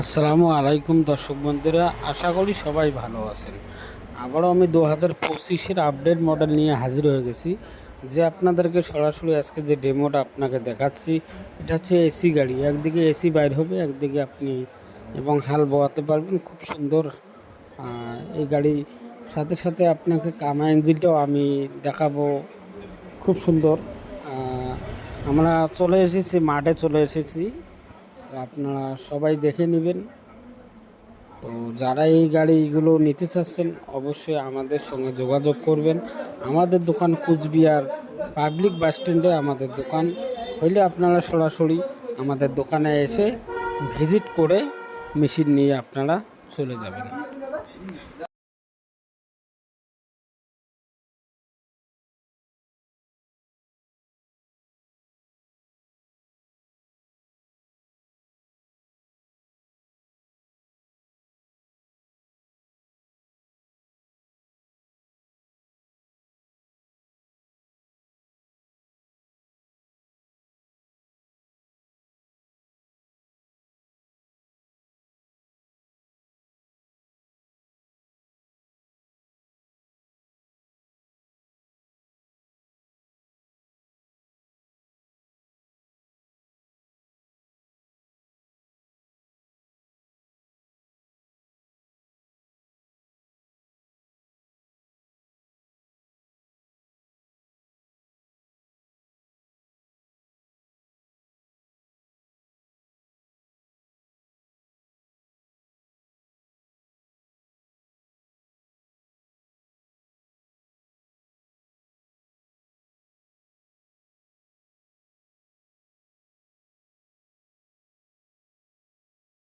আসসালামু আলাইকুম দর্শক বন্ধুরা, আশা করি সবাই ভালো আছেন। আবারও আমি দু হাজার পঁচিশের আপডেট মডেল নিয়ে হাজির হয়ে গেছি, যে আপনাদেরকে সরাসরি আজকে যে ডেমোটা আপনাকে দেখাচ্ছি, এটা হচ্ছে এসি গাড়ি। একদিকে এসি বাইর হবে, একদিকে আপনি এবং হাল বোয়াতে পারবেন, খুব সুন্দর এই গাড়ি। সাথে সাথে আপনাকে কামা ইঞ্জিনটাও আমি দেখাবো, খুব সুন্দর। আমরা চলে এসেছি, মাঠে চলে এসেছি। আপনারা সবাই দেখে নেবেন। তো যারা এই গাড়িগুলো নিতে চাচ্ছেন, অবশ্যই আমাদের সঙ্গে যোগাযোগ করবেন। আমাদের দোকান কুচবিহার পাবলিক বাস স্ট্যান্ডে আমাদের দোকান। হইলে আপনারা সরাসরি আমাদের দোকানে এসে ভিজিট করে মেশিন নিয়ে আপনারা চলে যাবেন।